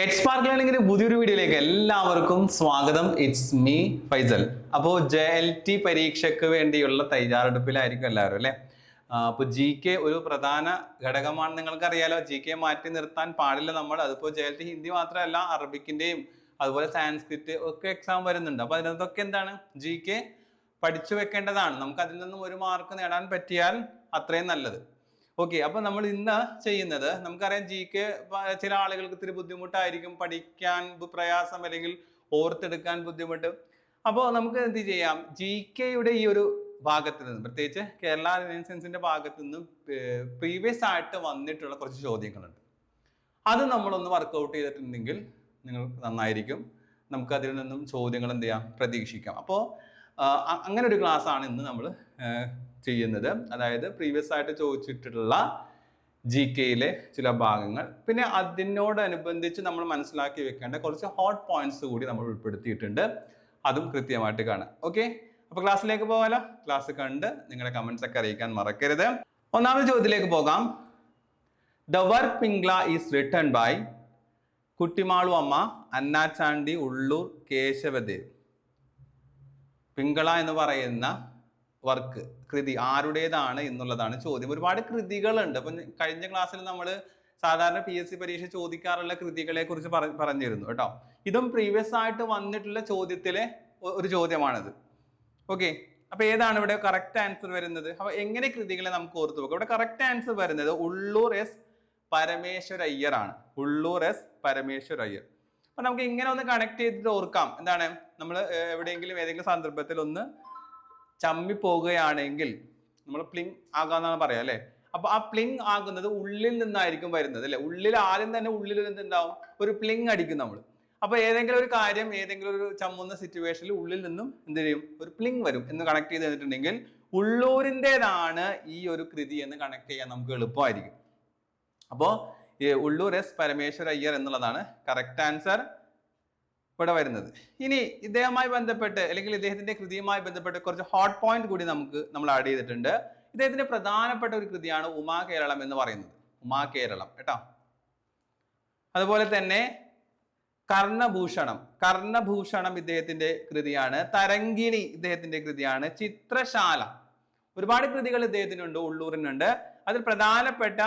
H spark ലേണിംഗിന്റെ പുതിയൊരു വീഡിയോയിലേക്ക് എല്ലാവർക്കും സ്വാഗതം. ഇറ്റ്സ് മീ ഫൈസൽ അപ്പോൾ ജെ എൽ ടി പരീക്ഷയ്ക്ക് വേണ്ടിയുള്ള തയ്യാറെടുപ്പിലായിരിക്കും എല്ലാവരും അല്ലേ? അപ്പോൾ ജി കെ ഒരു പ്രധാന ഘടകമാണ് നിങ്ങൾക്കറിയാലോ. ജി കെ മാറ്റി നിർത്താൻ പാടില്ല നമ്മൾ. അതിപ്പോൾ ജെ എൽ ടി ഹിന്ദി മാത്രമല്ല അറബിക്കിന്റെയും അതുപോലെ സാൻസ്ക്രിറ്റ് ഒക്കെ എക്സാം വരുന്നുണ്ട്. അപ്പോൾ അതിനകത്തൊക്കെ എന്താണ്? ജി കെ പഠിച്ചു വെക്കേണ്ടതാണ്. നമുക്ക് അതിൽ നിന്നും ഒരു മാർക്ക് നേടാൻ പറ്റിയാൽ അത്രയും നല്ലത്. ഓക്കെ അപ്പൊ നമ്മൾ ഇന്ന് ചെയ്യുന്നത് നമുക്കറിയാം ജി കെ ചില ആളുകൾക്ക് ഇത്തിരി ബുദ്ധിമുട്ടായിരിക്കും പഠിക്കാൻ പ്രയാസം അല്ലെങ്കിൽ ഓർത്തെടുക്കാൻ ബുദ്ധിമുട്ട്. അപ്പോൾ നമുക്ക് എന്ത് ചെയ്യാം? ജി കെയുടെ ഈ ഒരു ഭാഗത്ത് നിന്ന് പ്രത്യേകിച്ച് കേരള റിലയൻസിന്റെ ഭാഗത്ത് നിന്ന് പ്രീവിയസ് ആയിട്ട് വന്നിട്ടുള്ള കുറച്ച് ചോദ്യങ്ങളുണ്ട്. അത് നമ്മളൊന്ന് വർക്കൗട്ട് ചെയ്തിട്ടുണ്ടെങ്കിൽ നിങ്ങൾ നന്നായിരിക്കും. നമുക്ക് അതിൽ നിന്നും ചോദ്യങ്ങൾ എന്ത് ചെയ്യാം? പ്രതീക്ഷിക്കാം. അപ്പോൾ അങ്ങനെ ഒരു ക്ലാസ് ആണ് ഇന്ന് നമ്മൾ ചെയ്യുന്നത്. അതായത് പ്രീവിയസ് ആയിട്ട് ചോദിച്ചിട്ടുള്ള ജി കെയിലെ ചില ഭാഗങ്ങൾ. പിന്നെ അതിനോടനുബന്ധിച്ച് നമ്മൾ മനസ്സിലാക്കി വെക്കേണ്ട കുറച്ച് ഹോട്ട് പോയിന്റ്സ് കൂടി നമ്മൾ ഉൾപ്പെടുത്തിയിട്ടുണ്ട്. അതും കൃത്യമായിട്ട് കാണാം. ഓക്കെ അപ്പൊ ക്ലാസ്സിലേക്ക് പോകാലോ? ക്ലാസ് കണ്ട് നിങ്ങളുടെ കമന്റ്സ് ഒക്കെ അറിയിക്കാൻ മറക്കരുത്. ഒന്നാമത്തെ ചോദ്യത്തിലേക്ക് പോകാം. The work Pingala is written by Kuttimalu Amma Annachandi Ulloor Kesavadev. പിങ്കള എന്ന് പറയുന്ന വർക്ക് കൃതി ആരുടേതാണ് എന്നുള്ളതാണ് ചോദ്യം. ഒരുപാട് കൃതികളുണ്ട്. അപ്പം കഴിഞ്ഞ ക്ലാസ്സിൽ നമ്മൾ സാധാരണ പി എസ് സി പരീക്ഷ ചോദിക്കാറുള്ള കൃതികളെ കുറിച്ച് പറ- പറഞ്ഞിരുന്നു കേട്ടോ. ഇതും പ്രീവിയസ് ആയിട്ട് വന്നിട്ടുള്ള ചോദ്യത്തിലെ ഒരു ഒരു ചോദ്യമാണിത്. ഓക്കെ അപ്പൊ ഏതാണ് ഇവിടെ കറക്റ്റ് ആൻസർ വരുന്നത്? അപ്പൊ എങ്ങനെ കൃതികളെ നമുക്ക് ഓർത്തു വെക്കാം ഇവിടെ കറക്റ്റ് ആൻസർ വരുന്നത് ഉള്ളൂർ എസ് പരമേശ്വര അയ്യർ ആണ് ഉള്ളൂർ എസ് പരമേശ്വര അയ്യർ അപ്പൊ നമുക്ക് ഇങ്ങനെ ഒന്ന് കണക്ട് ചെയ്തിട്ട് ഓർക്കാം. എന്താണ്? നമ്മൾ എവിടെയെങ്കിലും ഏതെങ്കിലും സന്ദർഭത്തിൽ ഒന്ന് ചമ്മി പോകുകയാണെങ്കിൽ നമ്മൾ പ്ലിങ് ആകാന്നാണ് പറയാം അല്ലെ? അപ്പൊ ആ പ്ലിങ് ആകുന്നത് ഉള്ളിൽ നിന്നായിരിക്കും വരുന്നത് അല്ലെ? ഉള്ളിൽ ആദ്യം തന്നെ ഉള്ളിൽ എന്തുണ്ടാവും? ഒരു പ്ലിങ് അടിക്കും നമ്മൾ അപ്പൊ ഏതെങ്കിലും ഒരു കാര്യം ഏതെങ്കിലും ഒരു ചമ്മുന്ന സിറ്റുവേഷനിൽ ഉള്ളിൽ നിന്നും എന്ത് ചെയ്യും? ഒരു പ്ലിങ് വരും എന്ന് കണക്ട് ചെയ്ത് തന്നിട്ടുണ്ടെങ്കിൽ ഉള്ളൂരിന്റെതാണ് ഈ ഒരു കൃതി എന്ന് കണക്ട് ചെയ്യാൻ നമുക്ക് എളുപ്പമായിരിക്കും. അപ്പോ ഉള്ളൂർ എസ് പരമേശ്വര അയ്യർ എന്നുള്ളതാണ് കറക്റ്റ് ആൻസർ ഇവിടെ വരുന്നത്. ഇനി ഇദ്ദേഹവുമായി ബന്ധപ്പെട്ട് അല്ലെങ്കിൽ ഇദ്ദേഹത്തിന്റെ കൃതിയുമായി ബന്ധപ്പെട്ട് കുറച്ച് ഹോട്ട് പോയിന്റ് കൂടി നമുക്ക് നമ്മൾ ആഡ് ചെയ്തിട്ടുണ്ട്. ഇദ്ദേഹത്തിന്റെ പ്രധാനപ്പെട്ട ഒരു കൃതിയാണ് ഉമാ കേരളം എന്ന് പറയുന്നത്. ഉമാ കേരളം കേട്ടോ? അതുപോലെ തന്നെ കർണഭൂഷണം. കർണഭൂഷണം ഇദ്ദേഹത്തിന്റെ കൃതിയാണ്. തരങ്കിണി ഇദ്ദേഹത്തിന്റെ കൃതിയാണ്. ചിത്രശാല. ഒരുപാട് കൃതികൾ ഇദ്ദേഹത്തിനുണ്ട് ഉള്ളൂരിനുണ്ട് അതിൽ പ്രധാനപ്പെട്ട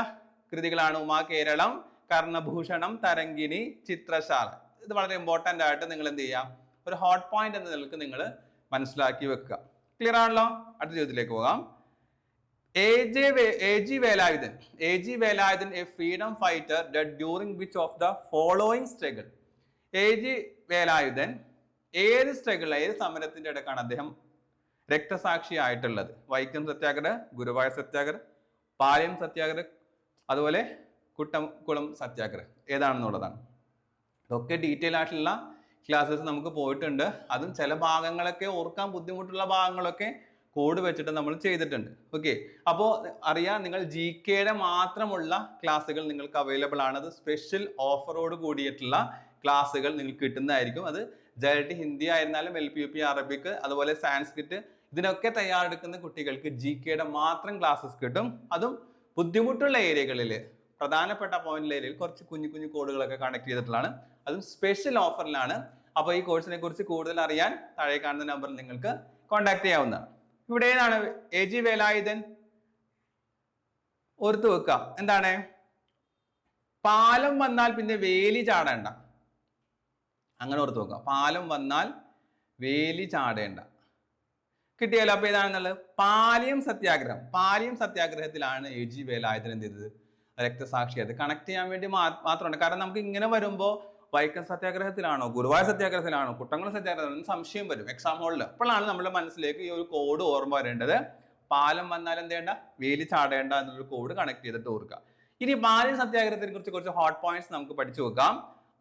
കൃതികളാണ് ഉമാ കേരളം കർണഭൂഷണം തരങ്കിണി ചിത്രശാല. ഇത് വളരെ ഇമ്പോർട്ടന്റ് ആയിട്ട് നിങ്ങൾ എന്ത് ചെയ്യാം? ഒരു ഹോട്ട് പോയിന്റ് എന്ന നിലയ്ക്ക് നിങ്ങൾ മനസ്സിലാക്കി വെക്കുക. ക്ലിയർ ആണല്ലോ? അടുത്ത ചോദ്യത്തിലേക്ക് പോകാം. A J A G Velayudhan. A G Velayudhan a freedom fighter dead during which of the following struggle A G Velayudhan ഏത് സ്ട്രഗിൾ ഏത് സമരത്തിന്റെ ഇടക്കാണ് അദ്ദേഹം രക്തസാക്ഷിയായിട്ടുള്ളത്? വൈക്കം സത്യാഗ്രഹ ഗുരുവായൂർ സത്യാഗ്രഹ പാലയം സത്യാഗ്രഹ അതുപോലെ കുട്ടംകുളം സത്യാഗ്രഹം. ഏതാണെന്നുള്ളതാണ്? ഇതൊക്കെ ഡീറ്റെയിൽ ആയിട്ടുള്ള ക്ലാസ്സസ് നമുക്ക് പോയിട്ടുണ്ട്. അതും ചില ഭാഗങ്ങളൊക്കെ ഓർക്കാൻ ബുദ്ധിമുട്ടുള്ള ഭാഗങ്ങളൊക്കെ കോഡ് വെച്ചിട്ട് നമ്മൾ ചെയ്തിട്ടുണ്ട്. ഓക്കെ അപ്പോൾ അറിയാം നിങ്ങൾ ജി കെയുടെ മാത്രമുള്ള ക്ലാസ്സുകൾ നിങ്ങൾക്ക് അവൈലബിൾ ആണ്. അത് സ്പെഷ്യൽ ഓഫറോട് കൂടിയിട്ടുള്ള ക്ലാസ്സുകൾ നിങ്ങൾക്ക് കിട്ടുന്നതായിരിക്കും. അത് ജയട്ടി ഹിന്ദി ആയിരുന്നാലും L P U P Arabic അതുപോലെ സാൻസ്ക്രിറ്റ് ഇതിനൊക്കെ തയ്യാറെടുക്കുന്ന കുട്ടികൾക്ക് ജി കെയുടെ മാത്രം ക്ലാസ്സസ് കിട്ടും. അതും ബുദ്ധിമുട്ടുള്ള ഏരിയകളിൽ പ്രധാനപ്പെട്ട പോയിന്റ് ഏരിയയിൽ കുറച്ച് കുഞ്ഞു കുഞ്ഞു കോഡുകളൊക്കെ കണക്ട് ചെയ്തിട്ടുള്ളതാണ്. അതും സ്പെഷ്യൽ ഓഫറിലാണ് അപ്പോൾ ഈ കോഴ്സിനെ കുറിച്ച് കൂടുതൽ അറിയാൻ താഴെ കാണുന്ന നമ്പറിൽ നിങ്ങൾക്ക് കോൺടാക്ട് ചെയ്യാവുന്നതാണ്. ഇവിടെ ഏതാണ്? A G Velayudhan. ഓർത്തു വെക്കുക എന്താണ്? പാലം വന്നാൽ പിന്നെ വേലി ചാടേണ്ട. അങ്ങനെ ഓർത്ത് വെക്കുക പാലം വന്നാൽ വേലി ചാടേണ്ട. കിട്ടിയാലോ? അപ്പൊ ഏതാണെന്നുള്ളത്? പാലിയം സത്യാഗ്രഹം. പാലിയം സത്യാഗ്രഹത്തിലാണ് എ ജി വേലായുധൻ എന്ത് ചെയ്തത്? രക്തസാക്ഷിയത് കണക്ട് ചെയ്യാൻ വേണ്ടി മാത്രമാണ്. കാരണം നമുക്ക് ഇങ്ങനെ വരുമ്പോൾ വൈക്കം സത്യാഗ്രഹത്തിലാണോ ഗുരുവായൂർ സത്യാഗ്രഹത്തിലാണോ കുട്ടംകുളം സത്യാഗ്രഹത്തിലാണോ സംശയം വരും. എക്സാം ഹോളിൽ അപ്പോഴാണ് നമ്മുടെ മനസ്സിലേക്ക് ഈ ഒരു കോഡ് ഓർമ്മ വരേണ്ടത്. പാലം വന്നാൽ എന്ത് ചെയ്യേണ്ട? വേലി ചാടേണ്ട എന്നൊരു കോഡ് കണക്ട് ചെയ്തിട്ട് ഓർക്കുക. ഇനി പാലിയം സത്യാഗ്രഹത്തിനെ കുറിച്ച് കുറച്ച് ഹോട്ട് പോയിന്റ്സ് നമുക്ക് പഠിച്ചു നോക്കാം.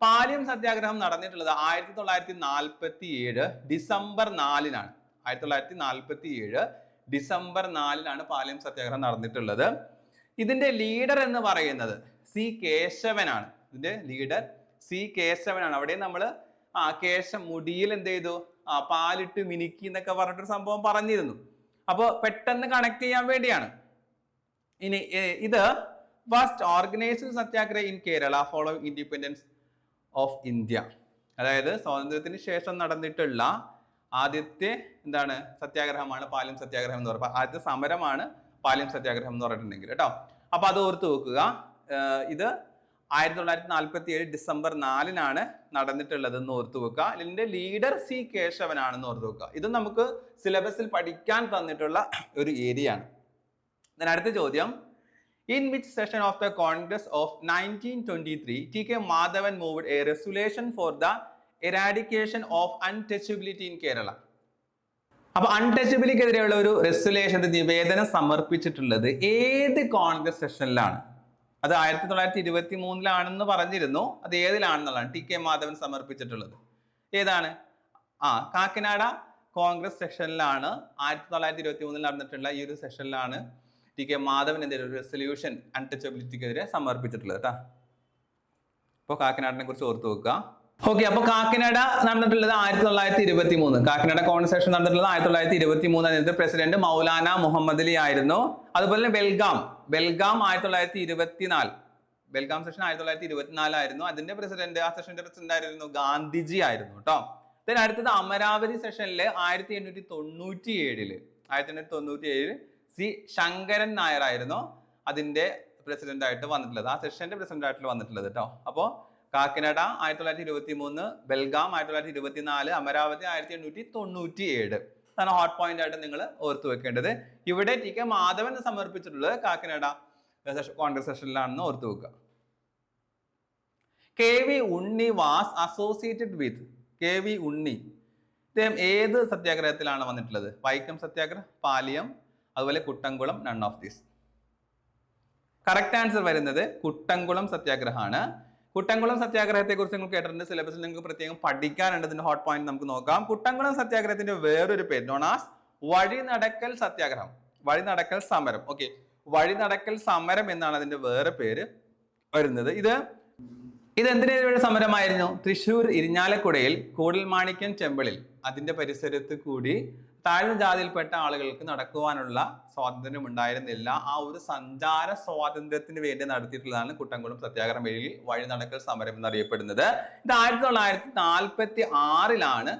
പാലിയം സത്യാഗ്രഹം നടന്നിട്ടുള്ളത് ആയിരത്തി തൊള്ളായിരത്തി നാൽപ്പത്തി ഏഴ് ഡിസംബർ നാലിനാണ്. ആയിരത്തി തൊള്ളായിരത്തി നാൽപ്പത്തി ഏഴ് ഡിസംബർ നാലിനാണ് പാലിയം സത്യാഗ്രഹം നടന്നിട്ടുള്ളത്. ഇതിന്റെ ലീഡർ എന്ന് പറയുന്നത് സി കേശവനാണ്. ഇതിന്റെ ലീഡർ സി കേശവനാണ്. അവിടെ നമ്മൾ ആ കേശം മുടിയിൽ എന്ത് ചെയ്തു? ആ പാലിട്ട് മിനുക്കി എന്നൊക്കെ പറഞ്ഞിട്ടൊരു സംഭവം പറഞ്ഞിരുന്നു. അപ്പോൾ പെട്ടെന്ന് കണക്ട് ചെയ്യാൻ വേണ്ടിയാണ്. ഇനി ഇത് first organised satyagraha in Kerala follow independence of India അതായത് സ്വാതന്ത്ര്യത്തിന് ശേഷം നടന്നിട്ടുള്ള ആദ്യത്തെ എന്താണ്? സത്യാഗ്രഹമാണ് പാലിയം സത്യാഗ്രഹം എന്ന് പറയുന്നത്. ആദ്യത്തെ സമരമാണ് പാലിയം സത്യാഗ്രഹം എന്ന് പറഞ്ഞിട്ടുണ്ടെങ്കിൽ കേട്ടോ. അപ്പൊ അത് ഓർത്ത് വെക്കുക. ഇത് ആയിരത്തി തൊള്ളായിരത്തി നാൽപ്പത്തി ഏഴ് ഡിസംബർ നാലിനാണ് നടന്നിട്ടുള്ളത് എന്ന് ഓർത്തു വെക്കുക. ഇതിന്റെ ലീഡർ സി കേശവനാണെന്ന് ഓർത്തു വെക്കുക. ഇത് നമുക്ക് സിലബസിൽ പഠിക്കാൻ തന്നിട്ടുള്ള ഒരു ഏരിയ ആണ്. അടുത്ത ചോദ്യം. In which session of the Congress of nineteen twenty three T K Madhavan moved a resolution for the eradication of untouchability in Kerala അപ്പൊ അൺടച്ചബിലിറ്റിക്കെതിരെയുള്ള ഒരു റെസുലേഷൻ നിവേദനം സമർപ്പിച്ചിട്ടുള്ളത് ഏത് കോൺഗ്രസ് സെഷനിലാണ് അത് ആയിരത്തി തൊള്ളായിരത്തി ഇരുപത്തി മൂന്നിലാണെന്ന് പറഞ്ഞിരുന്നു. അത് ഏതിലാണെന്നുള്ളതാണ്. ടി കെ മാധവൻ സമർപ്പിച്ചിട്ടുള്ളത്. ഏതാണ്? ആ കാക്കനാട കോൺഗ്രസ് സെഷനിലാണ് ആയിരത്തി തൊള്ളായിരത്തി ഇരുപത്തി മൂന്നിൽ നടന്നിട്ടുള്ള ഈ ഒരു സെഷനിലാണ് ടി കെ മാധവൻ ഒരു റെസൊല്യൂഷൻ അൺടച്ചബിലിറ്റിക്കെതിരെ സമർപ്പിച്ചിട്ടുള്ളത് കേട്ടോ അപ്പോൾ കാക്കനാടിനെ കുറിച്ച് ഓർത്ത് വെക്കുക. ഓക്കെ അപ്പോൾ കാക്കനാട നടന്നിട്ടുള്ളത് ആയിരത്തി തൊള്ളായിരത്തി ഇരുപത്തി മൂന്ന് കാക്കനാട കോൺഗ്രസ് സെഷൻ നടന്നിട്ടുള്ളത് ആയിരത്തി തൊള്ളായിരത്തി ഇരുപത്തി മൂന്ന് പ്രസിഡന്റ് മൗലാന മുഹമ്മദ് അലി ആയിരുന്നു. അതുപോലെ തന്നെ ബെൽഗാം ബെൽഗാം ആയിരത്തി തൊള്ളായിരത്തി ഇരുപത്തിനാല് ബെൽഗാം സെഷൻ ആയിരത്തി തൊള്ളായിരത്തി ഇരുപത്തിനാലായിരുന്നു അതിന്റെ പ്രസിഡന്റ് ആ സെഷന്റെ പ്രസിഡന്റ് ആയിരുന്നു ഗാന്ധിജി ആയിരുന്നു കേട്ടോ. then അടുത്തത് അമരാവതി സെഷനിൽ ആയിരത്തി എണ്ണൂറ്റി തൊണ്ണൂറ്റി ഏഴിൽ ആയിരത്തി എണ്ണൂറ്റി തൊണ്ണൂറ്റി ഏഴിൽ സി ശങ്കരൻ നായർ ആയിരുന്നു അതിന്റെ പ്രസിഡന്റ് ആയിട്ട് വന്നിട്ടുള്ളത്. ആ സെഷന്റെ പ്രസിഡന്റ് ആയിട്ട് വന്നിട്ടുള്ളത് കേട്ടോ. അപ്പോൾ കാക്കിനഡ ആയിരത്തി തൊള്ളായിരത്തി ഇരുപത്തി മൂന്ന് ബെൽഗാം ആയിരത്തി തൊള്ളായിരത്തി ഇരുപത്തി നാല് അമരാവതി ആയിരത്തി എണ്ണൂറ്റി തൊണ്ണൂറ്റി ഏഴ് അതാണ് ഹോട്ട് പോയിന്റ് ആയിട്ട് നിങ്ങൾ ഓർത്തു വെക്കേണ്ടത്. ഇവിടെ ടി കെ മാധവൻ സമർപ്പിച്ചിട്ടുള്ളത് കാക്കനാട കോൺഗ്രസ് സെഷനിലാണെന്ന് ഓർത്തു വെക്കുക. K V Unni was associated with K V Unni. ഇദ്ദേഹം ഏത് സത്യാഗ്രഹത്തിലാണ് വന്നിട്ടുള്ളത്? വൈക്കം സത്യാഗ്രഹം പാലിയം അതുപോലെ Kuttamkulam none of these correct answer വരുന്നത് കുട്ടംകുളം സത്യാഗ്രഹമാണ്. കുട്ടംകുളം സത്യാഗ്രഹത്തെ കുറിച്ച് നിങ്ങൾ കേട്ടിട്ടുണ്ട്. സിലബസിൽ നിങ്ങൾക്ക് പ്രത്യേകം പഠിക്കാനുണ്ട് ഇതിന്റെ ഹോട്ട് പോയിന്റ് നമുക്ക് നോക്കാം. കുട്ടംകുളം സത്യാഗ്രഹത്തിന്റെ വേറൊരു പേര് നോണാസ് വഴി നടക്കൽ സത്യാഗ്രഹം. വഴി നടക്കൽ സമരം. ഓക്കെ വഴി നടക്കൽ സമരം എന്നാണ് അതിന്റെ വേറെ പേര് വരുന്നത്. ഇത് ഇത് എന്തിനെതിരെ സമരമായിരുന്നു? തൃശൂർ ഇരിഞ്ഞാലക്കുടയിൽ കൂടൽ കൂടൽമാണിക്യം ടെമ്പിളിൽ. അതിന്റെ പരിസരത്ത് കൂടി താഴ്ന്ന ജാതിയിൽപ്പെട്ട ആളുകൾക്ക് നടക്കുവാനുള്ള സ്വാതന്ത്ര്യം ഉണ്ടായിരുന്നില്ല. ആ ഒരു സഞ്ചാര സ്വാതന്ത്ര്യത്തിന് വേണ്ടി നടത്തിയിട്ടുള്ളതാണ് കുട്ടംകുളം സത്യാഗ്രഹം വഴിയിൽ വഴി നടക്കൽ സമരം എന്നറിയപ്പെടുന്നത്. ഇത് ആയിരത്തി തൊള്ളായിരത്തി നാൽപ്പത്തി ആറിലാണ്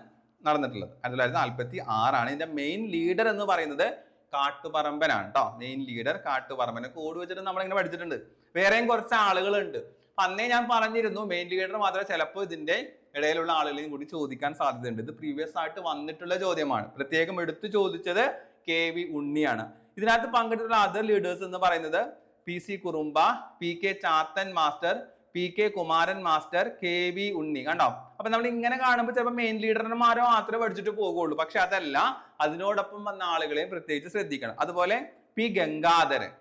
നടന്നിട്ടുള്ളത്. ആയിരത്തി തൊള്ളായിരത്തി നാൽപ്പത്തി ആറാണ്. ഇതിന്റെ മെയിൻ ലീഡർ എന്ന് പറയുന്നത് കാട്ടുപറമ്പനാണ് കേട്ടോ മെയിൻ ലീഡർ കാട്ടുപറമ്പനെ കോഡ് വെച്ചിട്ട് നമ്മളിങ്ങനെ പഠിച്ചിട്ടുണ്ട്. വേറെയും കുറച്ച് ആളുകളുണ്ട്. അന്നേ ഞാൻ പറഞ്ഞിരുന്നു മെയിൻ ലീഡർ മാത്രമേ ചിലപ്പോൾ ഇതിന്റെ ഇടയിലുള്ള ആളുകളെയും കൂടി ചോദിക്കാൻ സാധ്യതയുണ്ട്. ഇത് പ്രീവിയസ് ആയിട്ട് വന്നിട്ടുള്ള ചോദ്യമാണ്. പ്രത്യേകം എടുത്തു ചോദിച്ചത് കെ വി ഉണ്ണിയാണ്. ഇതിനകത്ത് പങ്കെടുത്തിട്ടുള്ള അതർ ലീഡേഴ്സ് എന്ന് പറയുന്നത് P C Kurumba P K Chathan master P K Kumaran master K V Unni. കണ്ടോ? അപ്പൊ നമ്മൾ ഇങ്ങനെ കാണുമ്പോൾ ചിലപ്പോൾ മെയിൻ ലീഡർമാരോ മാത്രമേ പഠിച്ചിട്ട് പോകുള്ളൂ. പക്ഷെ അതല്ല അതിനോടൊപ്പം വന്ന ആളുകളെയും പ്രത്യേകിച്ച് ശ്രദ്ധിക്കണം. അതുപോലെ പി ഗംഗാധരൻ.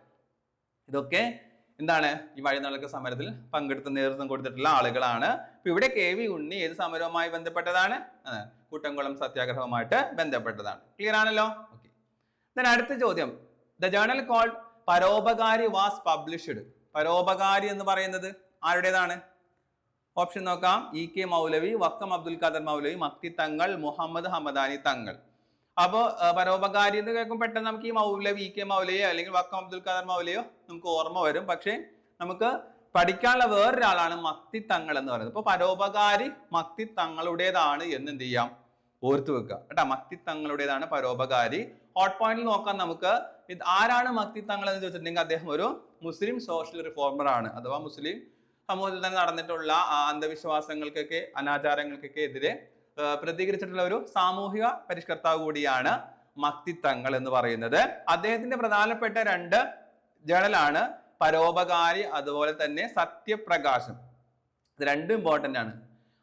ഇതൊക്കെ എന്താണ്? ഈ വഴിനടക്ക സമരത്തിൽ പങ്കെടുത്ത് നേതൃത്വം കൊടുത്തിട്ടുള്ള ആളുകളാണ്. അപ്പൊ ഇവിടെ കെ വി ഉണ്ണി ഏത് സമരവുമായി ബന്ധപ്പെട്ടതാണ്? കൂട്ടംകുളം സത്യാഗ്രഹവുമായിട്ട് ബന്ധപ്പെട്ടതാണ്. ക്ലിയർ ആണല്ലോ? ഓക്കെ then അടുത്ത ചോദ്യം. The journal called Paropakari was published Paropakari എന്ന് പറയുന്നത് ആരുടേതാണ്? ഓപ്ഷൻ നോക്കാം. ഇ കെ മൗലവി വക്കം അബ്ദുൽ ഖാദർ മൗലവി മക്തി തങ്ങൾ മുഹമ്മദ് ഹമദാനി തങ്ങൾ. അപ്പോ ആ, പരോപകാരി എന്ന് കേൾക്കുമ്പോൾ പെട്ടെന്ന് നമുക്ക് ഈ മൗലവി വി കെ മൗലയോ അല്ലെങ്കിൽ വക്കം അബ്ദുൽ ഖാദർ മൗലയോ നമുക്ക് ഓർമ്മ വരും. പക്ഷേ നമുക്ക് പഠിക്കാനുള്ള വേറൊരാളാണ് മത്തി തങ്ങൾ എന്ന് പറയുന്നത്. അപ്പൊ പരോപകാരി മത്തി തങ്ങളുടേതാണ് എന്ന് എന്ത് ചെയ്യാം? ഓർത്തു വെക്കുക. കേട്ടോ മത്തി തങ്ങളുടേതാണ് പരോപകാരി ഹോട്ട് പോയിന്റിൽ നോക്കാം നമുക്ക്. ഇത് ആരാണ് മത്തി തങ്ങൾ എന്ന് ചോദിച്ചിട്ടുണ്ടെങ്കിൽ അദ്ദേഹം ഒരു മുസ്ലിം സോഷ്യൽ റിഫോർമർ ആണ്. അഥവാ മുസ്ലിം സമൂഹത്തിൽ തന്നെ നടന്നിട്ടുള്ള അന്ധവിശ്വാസങ്ങൾക്കൊക്കെ അനാചാരങ്ങൾക്കൊക്കെ എതിരെ പ്രതികരിച്ചിട്ടുള്ള ഒരു സാമൂഹിക പരിഷ്കർത്താവ് കൂടിയാണ് മക്തി തങ്ങൾ എന്ന് പറയുന്നത്. അദ്ദേഹത്തിന്റെ പ്രധാനപ്പെട്ട രണ്ട് ജേണലാണ് പരോപകാരി അതുപോലെ തന്നെ സത്യപ്രകാശം. ഇത് രണ്ടും ഇമ്പോർട്ടന്റ് ആണ്.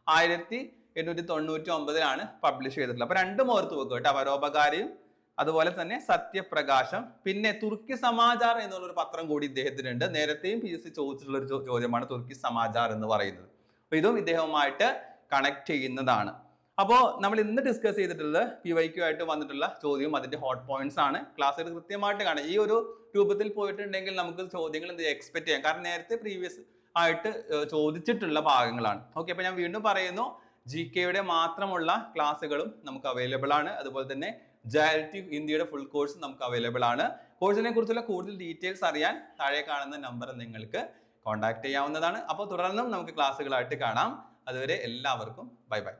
ആയിരത്തി എണ്ണൂറ്റി തൊണ്ണൂറ്റി ഒമ്പതിലാണ് പബ്ലിഷ് ചെയ്തിട്ടുള്ളത്. അപ്പൊ രണ്ടും ഓർത്ത് വെക്കുക കേട്ടോ. പരോപകാരിയും അതുപോലെ തന്നെ സത്യപ്രകാശം. പിന്നെ തുർക്കി സമാചാർ എന്നുള്ളൊരു പത്രം കൂടി ഇദ്ദേഹത്തിനുണ്ട്. നേരത്തെയും പി എസ് സി ചോദിച്ചിട്ടുള്ള ഒരു ചോദ്യമാണ് തുർക്കി സമാചാർ എന്ന് പറയുന്നത്. അപ്പൊ ഇതും ഇദ്ദേഹവുമായിട്ട് കണക്ട് ചെയ്യുന്നതാണ്. അപ്പോൾ നമ്മൾ ഇന്ന് ഡിസ്കസ് ചെയ്തിട്ടുള്ളത് പി വൈ ക്യു ആയിട്ട് വന്നിട്ടുള്ള ചോദ്യവും അതിന്റെ ഹോട്ട് പോയിന്റ്സ് ആണ്. ക്ലാസ്സിൽ കൃത്യമായിട്ട് കാണാം. ഈ ഒരു രൂപത്തിൽ പോയിട്ടുണ്ടെങ്കിൽ നമുക്ക് ചോദ്യങ്ങൾ എന്ത് എക്സ്പെക്ട് ചെയ്യാം. കാരണം നേരത്തെ പ്രീവിയസ് ആയിട്ട് ചോദിച്ചിട്ടുള്ള ഭാഗങ്ങളാണ്. ഓക്കെ അപ്പൊ ഞാൻ വീണ്ടും പറയുന്നു. ജി കെയുടെ മാത്രമുള്ള ക്ലാസ്സുകളും നമുക്ക് അവൈലബിൾ ആണ്. അതുപോലെ തന്നെ ജാലിറ്റി ഇന്ത്യയുടെ ഫുൾ കോഴ്സ് നമുക്ക് അവൈലബിൾ ആണ്. കോഴ്സിനെ കുറിച്ചുള്ള കൂടുതൽ ഡീറ്റെയിൽസ് അറിയാൻ താഴെ കാണുന്ന നമ്പർ നിങ്ങൾക്ക് കോൺടാക്ട് ചെയ്യാവുന്നതാണ്. അപ്പോൾ തുടർന്നും നമുക്ക് ക്ലാസ്സുകളായിട്ട് കാണാം. അതുവരെ എല്ലാവർക്കും ബൈ ബൈ